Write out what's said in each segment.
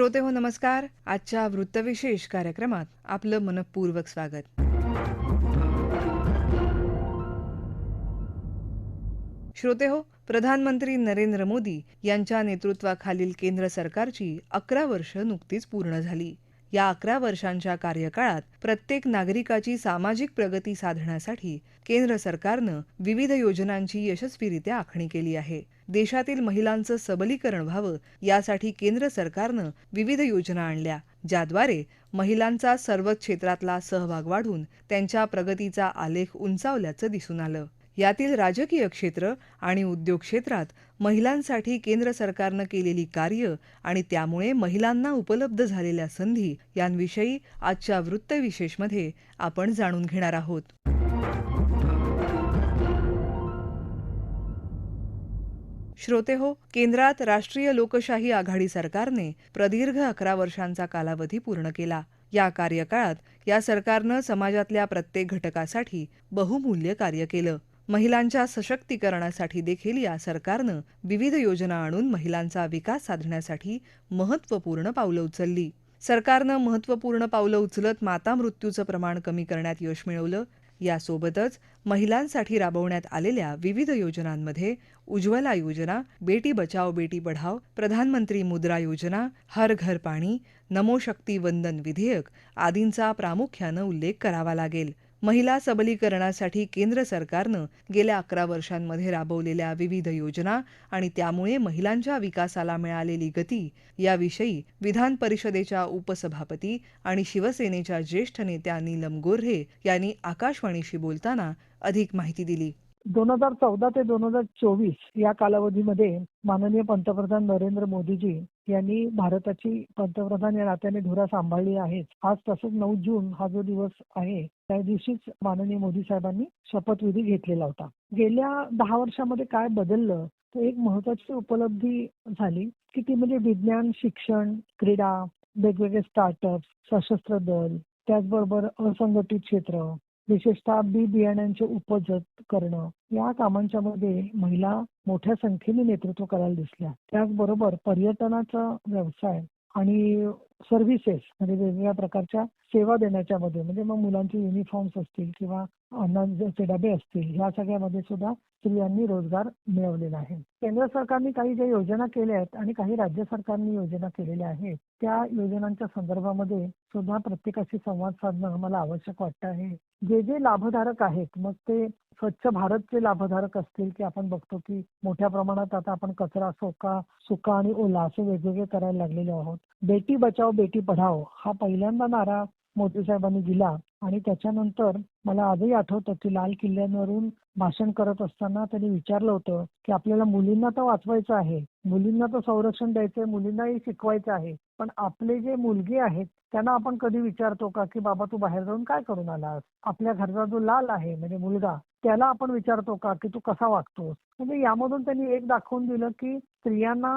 श्रोते हो नमस्कार. आजच्या वृत्तविशेष कार्यक्रमात आपलं मनपूर्वक स्वागत. श्रोते हो प्रधानमंत्री नरेंद्र मोदी यांच्या नेतृत्वाखालील केंद्र सरकारची अकरा वर्ष नुकतीच पूर्ण झाली. या अकरा वर्षांच्या कार्यकाळात प्रत्येक नागरिकाची सामाजिक प्रगती साधण्यासाठी केंद्र सरकारनं विविध योजनांची यशस्वीरित्या आखणी केली आहे. देशातील महिलांचं सबलीकरण व्हावं यासाठी केंद्र सरकारनं विविध योजना आणल्या ज्याद्वारे महिलांचा सर्व क्षेत्रातला सहभाग वाढून त्यांच्या प्रगतीचा आलेख उंचावल्याचं दिसून आलं. यातील राजकीय क्षेत्र आणि उद्योग क्षेत्रात महिलांसाठी केंद्र सरकारनं केलेली कार्य आणि त्यामुळे महिलांना उपलब्ध झालेल्या संधी यांविषयी आजच्या वृत्तविशेषमध्ये आपण जाणून घेणार आहोत. श्रोते हो केंद्रात राष्ट्रीय लोकशाही आघाडी सरकारने प्रदीर्घ अकरा वर्षांचा कालावधी पूर्ण केला. या कार्यकाळात या सरकारनं समाजातल्या प्रत्येक घटकासाठी बहुमूल्य कार्य केलं. महिलांच्या सशक्तीकरणासाठी देखील या सरकारनं विविध योजना आणून महिलांचा विकास साधण्यासाठी महत्त्वपूर्ण पावलं उचलली. सरकारनं महत्त्वपूर्ण पावलं उचलत माता मृत्यूचं प्रमाण कमी करण्यात यश मिळवलं. यासोबतच महिलांसाठी राबवण्यात आलेल्या विविध योजनांमध्ये उज्ज्वला योजना बेटी बचाओ बेटी पढाओ प्रधानमंत्री मुद्रा योजना हर घर पाणी नमो शक्ती वंदन विधेयक आदींचा प्रामुख्यानं उल्लेख करावा लागेल. महिला सबलीकरणासाठी केंद्र सरकारनं गेल्या अकरा वर्षांमध्ये राबवलेल्या विविध योजना आणि त्यामुळे महिलांच्या विकासाला मिळालेली गती याविषयी विधान परिषदेच्या उपसभापती आणि शिवसेनेच्या ज्येष्ठ नेत्या नीलम गोऱ्हे यांनी आकाशवाणीशी बोलताना अधिक माहिती दिली. दोन हजार चौदा ते दोन हजार चोवीस या कालावधीमध्ये माननीय पंतप्रधान नरेंद्र मोदीजी यांनी भारताची पंतप्रधान या नात्याने धुरा सांभाळली आहे. आज तसंच नऊ जून हा जो दिवस आहे त्या दिवशीच माननीय मोदी साहेबांनी शपथविधी घेतलेला होता. गेल्या दहा वर्षामध्ये काय बदललं तर एक महत्वाची उपलब्धी झाली की ती म्हणजे विज्ञान शिक्षण क्रीडा वेगवेगळे स्टार्टअप सशस्त्र दल त्याचबरोबर असंघटित क्षेत्र विशेषतः बी बियाण्यांचे उपजत करणं या कामांच्या मध्ये महिला मोठ्या संख्येने नेतृत्व करायला दिसल्या. त्याचबरोबर पर्यटनाचा व्यवसाय आणि सर्व्हिसेस म्हणजे वेगवेगळ्या प्रकारच्या सेवा देण्याच्या मध्ये म्हणजे मग मुलांचे युनिफॉर्म्स असतील किंवा अन्नाचे डबे असतील ह्या सगळ्यामध्ये सुद्धा स्त्रियांनी रोजगार मिळवलेला आहे. केंद्र सरकारने काही ज्या योजना केल्या आहेत आणि काही राज्य सरकारने योजना केलेल्या आहेत त्या योजनांच्या संदर्भामध्ये सुद्धा प्रत्येकाशी संवाद साधणं मला आवश्यक वाटतं आहे. जे जे लाभधारक आहेत मग ते स्वच्छ भारतचे लाभधारक असतील की आपण बघतो की मोठ्या प्रमाणात आता आपण कचरा सोका सुका आणि ओला असे वेगवेगळे करायला लागलेले आहोत. बेटी बचाओ बेटी पढाओ हा पहिल्यांदा नारा मोदी साहेबांनी दिला आणि त्याच्यानंतर मला आजही आठवतं की लाल किल्ल्यांवरून भाषण करत असताना त्यांनी विचारलं होतं की आपल्याला मुलींना तर वाचवायचं आहे मुलींना तर संरक्षण द्यायचंय मुलींनाही शिकवायचं आहे. पण आपले जे मुलगे आहेत त्यांना आपण कधी विचारतो का की बाबा तू बाहेर जाऊन काय करून आलास? आपल्या घरचा जो लाल आहे म्हणजे मुलगा त्याला आपण विचारतो का की तू कसा वागतोस? म्हणजे यामधून त्यांनी एक दाखवून दिलं की स्त्रियांना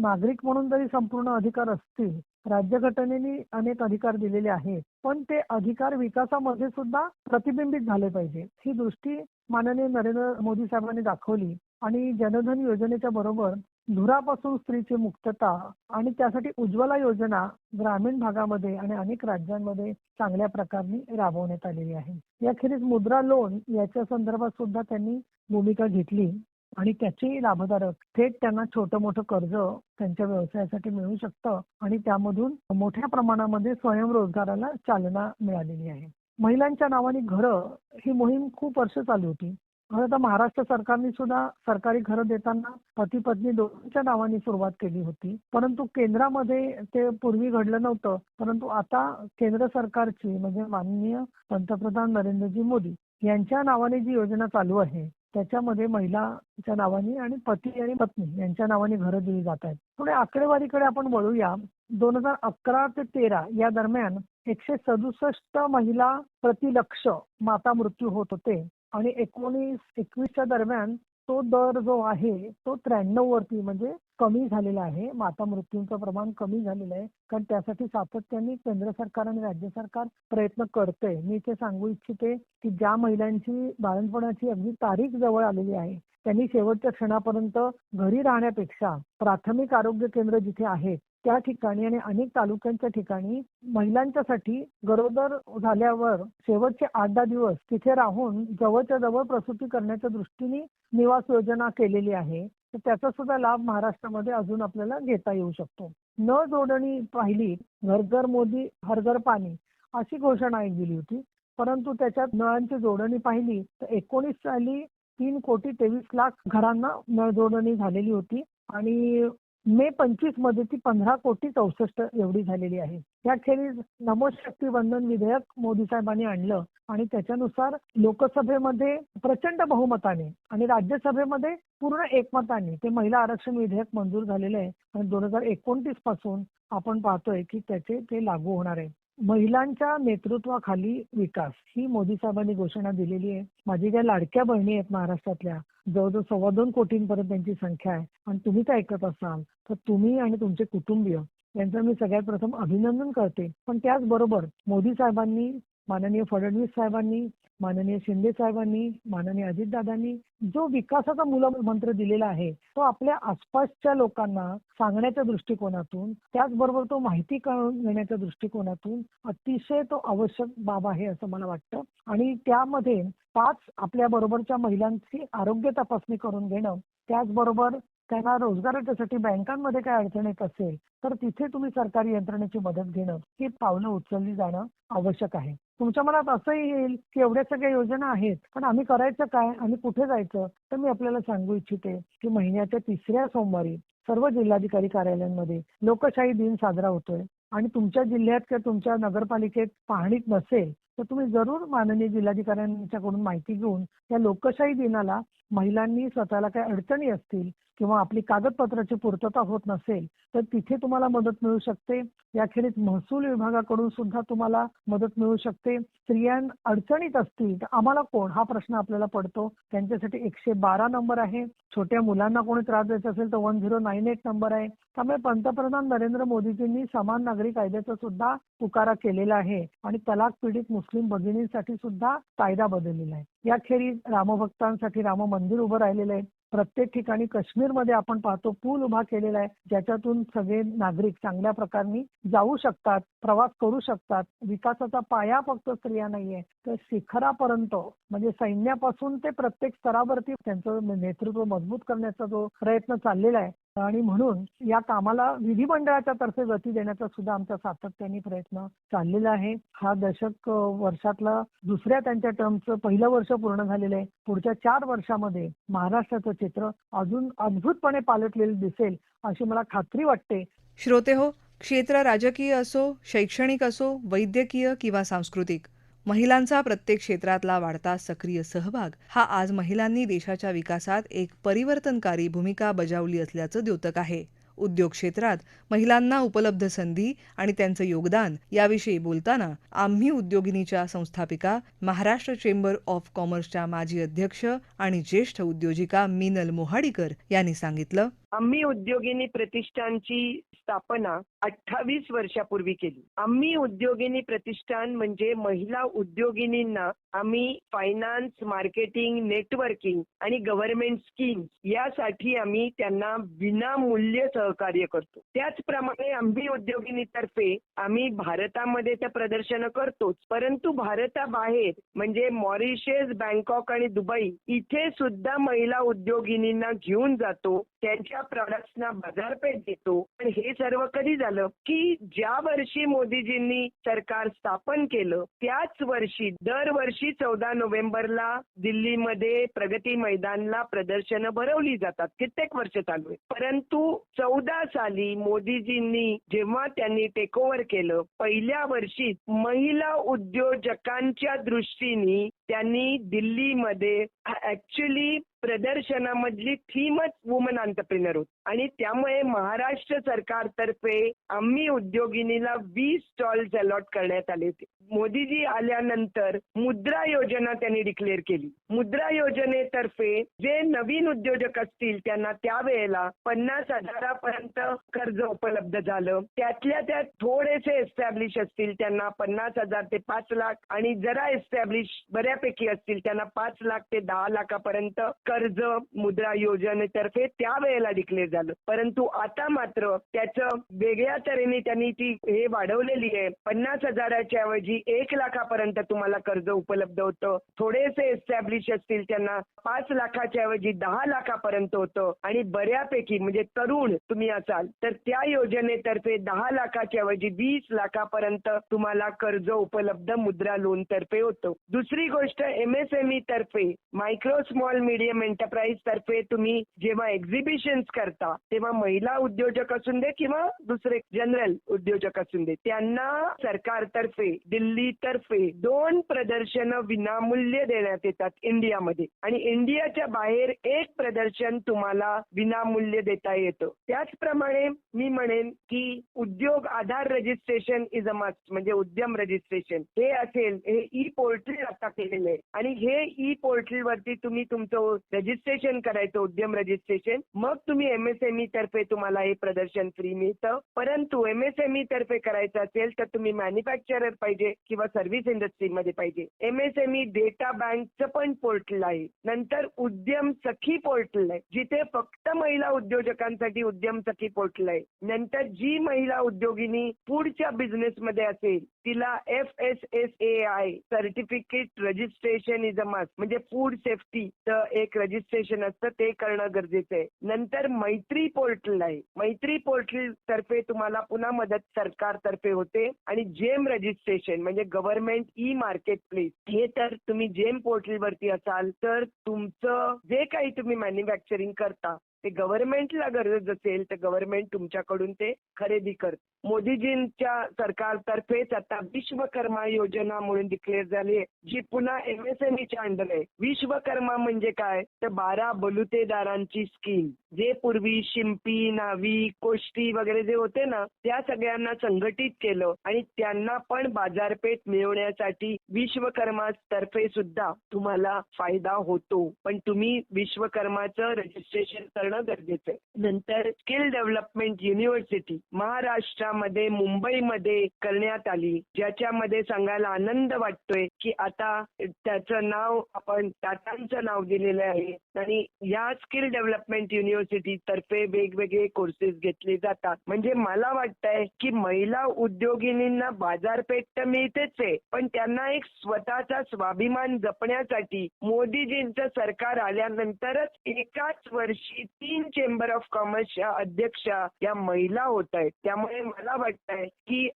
नागरिक म्हणून जरी संपूर्ण अधिकार असतील राज्यघटनेने अनेक अधिकार दिलेले आहेत पण ते अधिकार विकासामध्ये सुद्धा प्रतिबिंबित झाले पाहिजे. ही दृष्टी माननीय नरेंद्र मोदी साहेबांनी दाखवली आणि जनधन योजनेच्या बरोबर धुरापासून स्त्रीची मुक्तता आणि त्यासाठी उज्ज्वला योजना ग्रामीण भागामध्ये आणि अनेक राज्यांमध्ये चांगल्या प्रकारे राबवण्यात आलेली आहे. याखेरीज मुद्रा लोन याच्या संदर्भात सुद्धा त्यांनी भूमिका घेतली आणि त्याचे लाभधारक थेट त्यांना छोटं मोठं कर्ज त्यांच्या व्यवसायासाठी मिळू शकतं आणि त्यामधून मोठ्या प्रमाणामध्ये स्वयंरोजगाराला चालना मिळालेली आहे. महिलांच्या नावाने घरं ही मोहीम खूप वर्ष चालू होती. खरं तर महाराष्ट्र सरकारने सुद्धा सरकारी घरं देताना पती पत्नी दोघांच्या नावाने सुरुवात केली होती. परंतु केंद्रामध्ये ते पूर्वी घडलं नव्हतं. परंतु आता केंद्र सरकारची म्हणजे माननीय पंतप्रधान नरेंद्रजी मोदी यांच्या नावाने जी योजना चालू आहे त्याच्यामध्ये महिलाच्या नावाने आणि पती आणि पत्नी यांच्या नावाने घरं दिली जात आहेत. थोडे आकडेवारीकडे आपण वळूया. दोन हजार अकरा ते तेरा या दरम्यान एकशे सदुसष्ट महिला प्रतिलक्ष माता मृत्यू होत होते. आणि एकोणीस एकवीसच्या दरम्यान तो दर जो आहे तो त्र्याण्णव वरती म्हणजे कमी झालेला आहे. माता मृत्यूंचं प्रमाण कमी झालेलं आहे. कारण त्यासाठी सातत्याने केंद्र सरकार आणि राज्य सरकार प्रयत्न करते मी ते सांगू इच्छिते की ज्या महिलांची बाळणपणाची अगदी तारीख जवळ आलेली आहे त्यांनी शेवटच्या क्षणापर्यंत घरी राहण्यापेक्षा प्राथमिक आरोग्य केंद्र जिथे आहेत त्या ठिकाणी आणि अनेक तालुक्यांच्या ठिकाणी महिलांच्यासाठी गरोदर झाल्यावर शेवटचे आठ दहा दिवस तिथे राहून जवळच्या जवळ प्रसूती करण्याच्या दृष्टीने निवास योजना केलेली आहे. तर त्याचा सुद्धा लाभ महाराष्ट्रामध्ये अजून आपल्याला घेता येऊ शकतो. न जोडणी पाहिली घर घर मोदी हर घर पाणी अशी घोषणा एक दिली होती. परंतु त्याच्यात नळांची जोडणी पाहिली तर एकोणीस साली तीन कोटी तेवीस लाख घरांना नळ जोडणी झालेली होती. आणि मे पंचवीसमध्ये ती पंधरा कोटी चौसष्ट एवढी झालेली आहे. याखेरीज नमो शक्ती बंधन विधेयक मोदी साहेबांनी आणलं आणि त्याच्यानुसार लोकसभेमध्ये प्रचंड बहुमताने आणि राज्यसभेमध्ये पूर्ण एकमताने ते महिला आरक्षण विधेयक मंजूर झालेलं आहे. आणि दोन हजार एकोणतीसपासून आपण पाहतोय की त्याचे ते लागू होणार आहे. महिलांच्या नेतृत्वाखाली विकास ही मोदी साहेबांनी घोषणा दिलेली आहे. माझी ज्या लाडक्या बहिणी आहेत महाराष्ट्रातल्या जवळजवळ सव्वा दोन कोटींपर्यंत त्यांची संख्या आहे. आणि तुम्ही ते ऐकत असाल तर तुम्ही आणि तुमचे कुटुंबीय यांचं मी सगळ्यात प्रथम अभिनंदन करते. पण त्याचबरोबर मोदी साहेबांनी माननीय फडणवीस साहेबांनी माननीय शिंदे साहेबांनी माननीय अजितदादांनी जो विकासाचा मूलमंत्र दिलेला आहे तो आपल्या आसपासच्या लोकांना सांगण्याच्या दृष्टिकोनातून त्याचबरोबर तो माहिती करून घेण्याच्या दृष्टिकोनातून अतिशय तो आवश्यक बाब आहे असं मला वाटतं. आणि त्यामध्ये पाच आपल्या बरोबरच्या महिलांची आरोग्य तपासणी करून घेणं त्याचबरोबर त्यांना रोजगाराच्यासाठी बँकांमध्ये काय अडचण येत असेल तर तिथे तुम्ही सरकारी यंत्रणेची मदत घेणं ही पावलं उचलली जाणं आवश्यक आहे. तुमच्या मनात असंही येईल की एवढ्या सगळ्या योजना आहेत पण आम्ही करायचं काय आम्ही कुठे जायचं तर मी आपल्याला सांगू इच्छिते की महिन्याच्या तिसऱ्या सोमवारी सर्व जिल्हाधिकारी कार्यालयांमध्ये लोकशाही दिन साजरा होतोय. आणि तुमच्या जिल्ह्यात किंवा तुमच्या नगरपालिकेत पाहणीत नसेल तर तुम्ही जरूर माननीय जिल्हाधिकाऱ्यांच्याकडून माहिती घेऊन या लोकशाही दिनाला महिलांनी स्वतःला काही अडचणी असतील किंवा आपली कागदपत्राची पूर्तता होत नसेल तर तिथे तुम्हाला मदत मिळू शकते. याखेरीज महसूल विभागाकडून सुद्धा तुम्हाला मदत मिळू शकते. स्त्रिया अडचणीत असतील तर आम्हाला कोण? हा प्रश्न आपल्याला पडतो. त्यांच्यासाठी एकशे बारा नंबर आहे. छोट्या मुलांना कोणी त्रास द्यायचा असेल तर one zero nine eight number आहे. त्यामुळे पंतप्रधान नरेंद्र मोदीजींनी समान नागरी कायद्याचा सुद्धा पुकारा केलेला आहे आणि तलाक पीडित मुस्लिम भगिनींसाठी सुद्धा कायदा बदललेला आहे. याखेरीज रामभक्तांसाठी राम मंदिर उभं राहिलेलं आहे. प्रत्येक ठिकाणी काश्मीरमध्ये आपण पाहतो पूल उभा केलेला आहे. ज्याच्यातून सगळे नागरिक चांगल्या प्रकारे जाऊ शकतात प्रवास करू शकतात. विकासाचा पाया फक्त स्त्रिया नाहीये. तर शिखरापर्यंत म्हणजे सैन्यापासून ते प्रत्येक स्तरावरती त्यांचं नेतृत्व मजबूत करण्याचा जो प्रयत्न चाललेला आहे आणि म्हणून या कामाला विधिमंडळाच्या तर्फे गती देण्याचा सुद्धा आमचा सातत्याने प्रयत्न चाललेला आहे. हा दशक वर्षातला दुसऱ्या त्यांच्या टर्मचं पहिलं वर्ष पूर्ण झालेलं आहे. पुढच्या चार वर्षामध्ये महाराष्ट्राचं चित्र अजून अद्भुतपणे पालटलेलं दिसेल अशी मला खात्री वाटते. श्रोते हो क्षेत्र राजकीय असो शैक्षणिक असो वैद्यकीय किंवा सांस्कृतिक महिलांचा प्रत्येक क्षेत्रातला वाढता सक्रिय सहभाग हा आज महिलांनी देशाच्या विकासात एक परिवर्तनकारी भूमिका बजावली असल्याचं द्योतक आहे. उद्योग क्षेत्रात महिलांना उपलब्ध संधी आणि त्यांचं योगदान याविषयी बोलताना आम्ही उद्योगिनीच्या संस्थापिका महाराष्ट्र चेंबर ऑफ कॉमर्सच्या माजी अध्यक्ष आणि ज्येष्ठ उद्योजिका मिनल मोहाडीकर यांनी सांगितलं. आम्ही उद्योगिनी प्रतिष्ठानची स्थापना अठ्ठावीस वर्षापूर्वी केली. आम्ही उद्योगिनी प्रतिष्ठान म्हणजे महिला उद्योगिनींना आम्ही फायनान्स मार्केटिंग नेटवर्किंग आणि गव्हर्नमेंट स्कीम यासाठी आम्ही त्यांना विनामूल्य सहकार्य करतो. त्याचप्रमाणे आम्ही उद्योगिनीतर्फे आम्ही भारतामध्ये तर प्रदर्शन करतोच परंतु भारताबाहेर म्हणजे मॉरिशस बँकॉक आणि दुबई इथे सुद्धा महिला उद्योगिनींना घेऊन जातो त्यांच्या प्रॉडक्टना बाजारपेठ देतो. पण हे सर्व कधी झालं की ज्या वर्षी मोदीजींनी सरकार स्थापन केलं त्याच वर्षी दरवर्षी चौदा नोव्हेंबरला दिल्लीमध्ये प्रगती मैदानला प्रदर्शनं भरवली जातात. कित्येक वर्ष चालू आहे परंतु चौदा साली मोदीजींनी जेव्हा त्यांनी टेक ओव्हर केलं पहिल्या वर्षी महिला उद्योजकांच्या दृष्टीने त्यांनी दिल्लीमध्ये ऍक्च्युली प्रदर्शनामधली थीमच वुमन अंतप्रिनर होती. आणि त्यामुळे महाराष्ट्र सरकारतर्फे आम्ही उद्योगिनीला वीस स्टॉल्स अलॉट करण्यात आले होते. मोदीजी आल्यानंतर मुद्रा योजना त्यांनी डिक्लेअर केली. मुद्रा योजनेतर्फे जे नवीन उद्योजक असतील त्यांना त्यावेळेला पन्नास हजारापर्यंत कर्ज उपलब्ध झालं. त्यातल्या त्यात थोडेसे एस्टॅब्लिश असतील त्यांना पन्नास हजार ते पाच लाख आणि जरा एस्टॅब्लिश बऱ्यापैकी असतील त्यांना पाच लाख ते दहा लाखापर्यंत कर्ज मुद्रा योजनेतर्फे त्यावेळेला डिक्लेअर झालं. परंतु आता मात्र त्याचं वेगळ्या तऱ्हेने त्यांनी ती हे वाढवलेली आहे. पन्नास हजाराच्या ऐवजी एक लाखापर्यंत तुम्हाला कर्ज उपलब्ध होतं. थोडेसे एस्टॅब्लिश असतील त्यांना पाच लाखाच्या ऐवजी दहा लाखापर्यंत होतं. आणि बऱ्यापैकी म्हणजे तरुण तुम्ही असाल तर त्या योजनेतर्फे दहा लाखाच्या ऐवजी वीस लाखापर्यंत तुम्हाला कर्ज उपलब्ध मुद्रा लोन तर्फे होतं. दुसरी गोष्ट एमएसएमई तर्फे मायक्रो स्मॉल मीडियम एंटरप्राइज तर्फे तुम्ही जेव्हा एक्झिबिशन करता तेव्हा महिला उद्योजक असून दे किंवा दुसरे जनरल उद्योजक असून दे त्यांना सरकारतर्फे दिल्ली दिल्लीतर्फे दोन प्रदर्शनं विनामूल्य देण्यात येतात इंडियामध्ये. आणि इंडियाच्या बाहेर एक प्रदर्शन तुम्हाला विनामूल्य देता येतं. त्याचप्रमाणे मी म्हणेन की Udyog Aadhaar registration is a must म्हणजे उद्यम रजिस्ट्रेशन हे असेल हे ई पोर्टल आता केलेलं आहे. आणि हे ई पोर्टल वरती तुम्ही तुमचं रजिस्ट्रेशन करायचं उद्यम रजिस्ट्रेशन मग तुम्ही एमएसएमई तर्फे तुम्हाला हे प्रदर्शन फ्री मिळतं. परंतु एमएसएमई तर्फे करायचं असेल तर तुम्ही मॅन्युफॅक्चरर पाहिजे किंवा सर्व्हिस इंडस्ट्रीमध्ये पाहिजे. एमएसएमई डेटा बँकचं पण पोर्टल आहे. नंतर उद्यम सखी पोर्टल आहे. जिथे फक्त महिला उद्योजकांसाठी उद्यम सखी पोर्टल आहे. नंतर जी महिला उद्योगिनी पुढच्या बिझनेसमध्ये असेल तिला F S S A I certificate registration is a must म्हणजे फूड सेफ्टी एक रजिस्ट्रेशन असतं ते करणं गरजेचं आहे. नंतर मैत्री पोर्टल आहे. मैत्री पोर्टल तर्फे तुम्हाला पुन्हा मदत सरकारतर्फे होते. आणि जेम रजिस्ट्रेशन म्हणजे गव्हर्नमेंट ई मार्केट प्लेस हे तर तुम्ही जेम पोर्टल वरती असाल तर तुमचं जे काही तुम्ही मॅन्युफॅक्चरिंग करता ते गव्हर्नमेंटला गरज असेल तर गव्हर्नमेंट तुमच्याकडून ते खरेदी करत मोदीजींच्या सरकारतर्फेच आता विश्वकर्मा योजना म्हणून डिक्लेअर झाली आहे जी पुन्हा एमएसएमईच्या अंडर आहे. विश्वकर्मा म्हणजे काय? तर बारा बलुतेदारांची स्कीम जे पूर्वी शिंपी नावी कोष्टी वगैरे जे होते ना त्या सगळ्यांना संघटित केलं आणि त्यांना पण बाजारपेठ मिळवण्यासाठी विश्वकर्मा तर्फे सुद्धा तुम्हाला फायदा होतो. पण तुम्ही विश्वकर्माचं रजिस्ट्रेशन करणं गरजेचं आहे. नंतर स्किल डेव्हलपमेंट युनिव्हर्सिटी महाराष्ट्रामध्ये मुंबईमध्ये करण्यात आली. ज्याच्यामध्ये सांगायला आनंद वाटतोय की आता त्याचं नाव आपण टाटांचं नाव दिलेलं आहे. आणि या स्किल डेव्हलपमेंट युनिव्हर्सिटी तर्फे वेगवेगळे कोर्सेस घेतले जातात. म्हणजे मला वाटतंय की महिला उद्योगिनींना बाजारपेठ तर मिळतेच आहे. पण त्यांना एक स्वतःचा स्वाभिमान जपण्यासाठी मोदीजींचं सरकार आल्यानंतरच एकाच वर्षी तीन चेंबर ऑफ कॉमर्सच्या अध्यक्षा या महिला होत आहेत. त्यामुळे मला वाटतंय की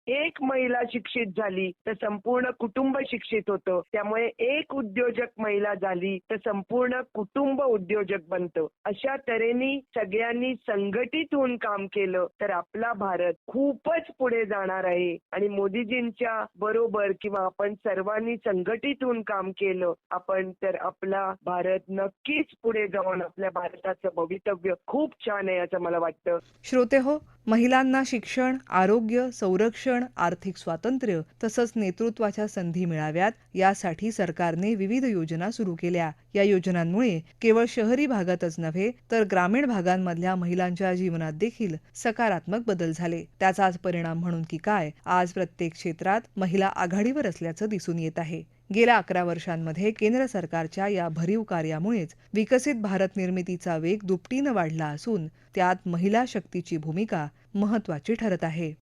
महिला शिक्षित झाली तर संपूर्ण कुटुंब शिक्षित होतं. त्यामुळे एक उद्योजक महिला झाली तर संपूर्ण कुटुंब उद्योजक बनतं. अशा तऱ्हेने सगळ्यांनी संघटित होऊन काम केलं तर आपला भारत खूपच पुढे जाणार आहे. आणि मोदीजींच्या बरोबर किंवा आपण सर्वांनी संघटित होऊन काम केलं आपण तर आपला भारत नक्कीच पुढे जाऊन आपल्या भारताचं भवितव्य खूप छान आहे असं मला वाटतं. श्रोते हो महिलांना शिक्षण आरोग्य संरक्षण आर्थिक स्वातंत्र्य तसंच नेतृत्वाच्या संधी मिळाव्यात यासाठी सरकारने विविध योजना सुरू केल्या. या योजनांमुळे केवळ शहरी भागातच नव्हे तर ग्रामीण भागांमधल्या महिलांच्या जीवनात देखील सकारात्मक बदल झाले. त्याचाच परिणाम म्हणून की काय आज प्रत्येक क्षेत्रात महिला आघाडीवर असल्याचं दिसून येत आहे. गेल्या अकरा वर्षांमध्ये केंद्र सरकारच्या या भरीव कार्यामुळेच विकसित भारत निर्मितीचा वेग दुपटीनं वाढला असून त्यात महिला शक्तीची भूमिका महत्वाची ठरत आहे.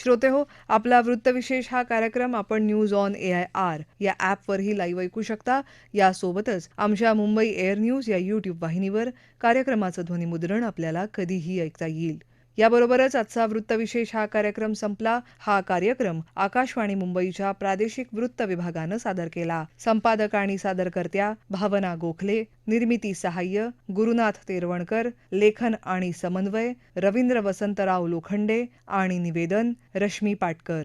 श्रोते हो आपला वृत्तविशेष हा कार्यक्रम आपण news on A I R या ॲपवरही लाईव्ह ऐकू शकता. यासोबतच आमच्या मुंबई एअर न्यूज या यूट्यूब वाहिनीवर कार्यक्रमाचं ध्वनिमुद्रण आपल्याला कधीही ऐकता येईल. याबरोबरच आजचा वृत्तविशेष हा कार्यक्रम संपला. हा कार्यक्रम आकाशवाणी मुंबईच्या प्रादेशिक वृत्त विभागानं सादर केला. संपादक आणि सादरकर्त्या भावना गोखले निर्मिती सहाय्य गुरुनाथ तेरवणकर लेखन आणि समन्वय रवींद्र वसंतराव लोखंडे आणि निवेदन रश्मी पाटकर.